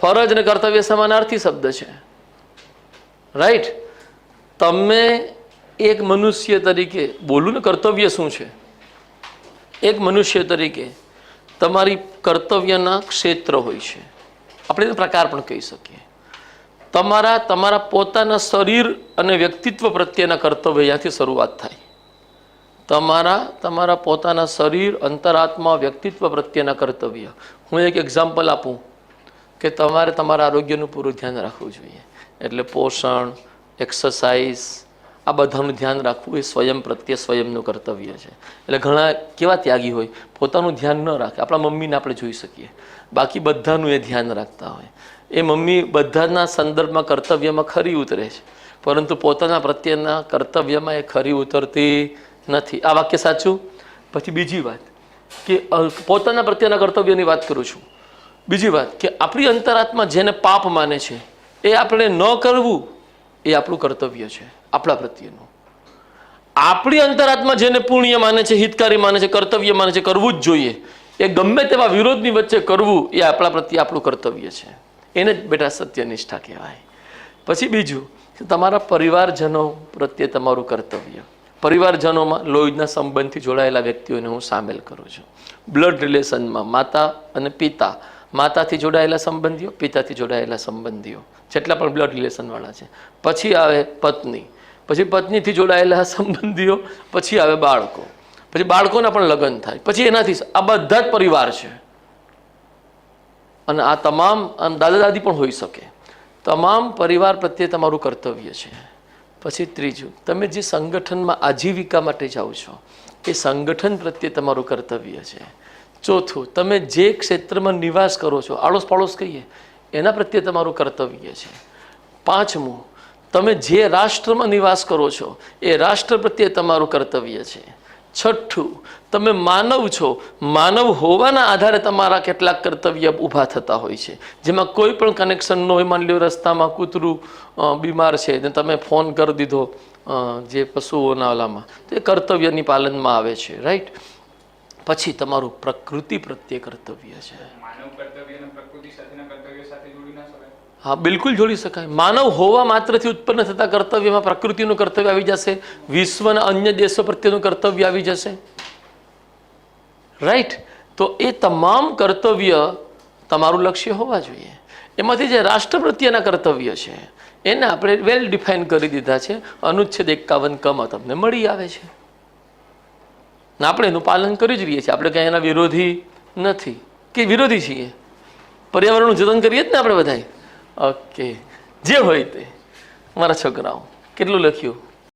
ફરજ અને કર્તવ્ય સમાનાર્થી શબ્દ છે. રાઈટ તમે એક મનુષ્ય તરીકે, બોલું ને કર્તવ્ય શું છે? એક મનુષ્ય તરીકે તમારી કર્તવ્યના ક્ષેત્ર હોય છે. આપણે પ્રકાર પણ કહી શકીએ. તમારા તમારા પોતાના શરીર અને વ્યક્તિત્વ પ્રત્યેના કર્તવ્ય ત્યાંથી શરૂઆત થાય. તમારા તમારા પોતાના શરીર, અંતરાત્મા, વ્યક્તિત્વ પ્રત્યેના કર્તવ્ય. હું એક એક્ઝામ્પલ આપું. કે તમારે તમારા આરોગ્યનું પૂરું ધ્યાન રાખવું જોઈએ. એટલે પોષણ એક્સરસાઇઝ આ બધાનું ધ્યાન રાખવું એ સ્વયં પ્રત્યે સ્વયંનું કર્તવ્ય છે. એટલે ઘણા કેવા ત્યાગી હોય, પોતાનું ધ્યાન ન રાખે. આપણા મમ્મીને આપણે જોઈ શકીએ. બાકી બધાનું એ ધ્યાન રાખતા હોય. એ મમ્મી બધાના સંદર્ભમાં કર્તવ્યમાં ખરી ઉતરે છે. પરંતુ પોતાના પ્રત્યેના કર્તવ્યમાં એ ખરી ઉતરતી નથી. આ વાક્ય સાચું? પછી બીજી વાત, કે પોતાના પ્રત્યેના કર્તવ્યની વાત કરું છું. બીજી વાત કે આપણી અંતરાત્મા જેને પાપ માને છે, એ આપણે ન કરવું એ આપણું કર્તવ્ય છે, આપણા પ્રત્યેનું. આપણી અંતરાત્મા જેને પુણ્ય માને છે, હિતકારી માને છે, કર્તવ્ય માને છે, કરવું જ જોઈએ. એ ગમે તેવા વિરોધની વચ્ચે કરવું એ આપણા પ્રત્યે આપણું કર્તવ્ય છે. એને જ બેટા સત્યનિષ્ઠા કહેવાય. પછી બીજું કે તમારા પરિવારજનો પ્રત્યે તમારું કર્તવ્ય. પરિવારજનોમાં લોહીના સંબંધથી જોડાયેલા વ્યક્તિઓને હું સામેલ કરું છું. બ્લડ રિલેશનમાં માતા અને પિતા માતાથી જોડાયેલા સંબંધીઓ, પિતાથી જોડાયેલા સંબંધીઓ. જેટલા પણ બ્લડ રિલેશનવાળા છે. પછી આવે પત્ની. પછી પત્નીથી જોડાયેલા સંબંધીઓ, પછી આવે બાળકો. પછી બાળકોના પણ લગ્ન થાય. પછી એનાથી આ બધા જ પરિવાર છે. અને આ તમામ દાદા દાદી પણ હોઈ શકે. તમામ પરિવાર પ્રત્યે તમારું કર્તવ્ય છે. પછી ત્રીજું, તમે જે સંગઠનમાં આજીવિકા માટે જાઓ છો, એ સંગઠન પ્રત્યે તમારું કર્તવ્ય છે. ચોથું, તમે જે ક્ષેત્રમાં નિવાસ કરો છો આડોશ પાડોશ કહીએ, એના પ્રત્યે તમારું કર્તવ્ય છે. પાંચમું, તમે જે રાષ્ટ્રમાં નિવાસ કરો છો, એ રાષ્ટ્ર પ્રત્યે તમારું કર્તવ્ય છે. છઠ્ઠું, તમે માનવ છો, માનવ હોવાના આધારે તમારા કેટલાક કર્તવ્ય ઊભા થતા હોય છે. જેમાં કોઈ પણ કનેક્શન ન હોય, માની લો રસ્તામાં કૂતરું બીમાર છે, ને તમે ફોન કરી દીધો જે પશુઓના ઓલામાં, તો એ કર્તવ્યની પાલનમાં આવે છે રાઈટ પછી તમારું પ્રકૃતિ પ્રત્યે કર્તવ્ય છે. હા બિલકુલ જોડી શકાય. માનવ હોવા માત્રથી ઉત્પન્ન થતા કર્તવ્યમાં પ્રકૃતિનું કર્તવ્ય આવી જશે. વિશ્વના અન્ય દેશો પ્રત્યેનું કર્તવ્ય આવી જશે. રાઈટ તો એ તમામ કર્તવ્ય તમારું લક્ષ્ય હોવા જોઈએ. એમાંથી જે રાષ્ટ્ર પ્રત્યેના કર્તવ્ય છે એને આપણે વેલ ડિફાઇન કરી દીધા છે. અનુચ્છેદ એકાવન કમાં તમને મળી આવે છે. ને આપણે એનું પાલન કરી જ રહીએ છીએ. આપણે કંઈ એના વિરોધી નથી. કે વિરોધી છીએ. પર્યાવરણનું જતન કરીએ જ ને આપણે બધાય? ઓકે જે હોય તે. મારા છોકરાઓ, કેટલું લખ્યું?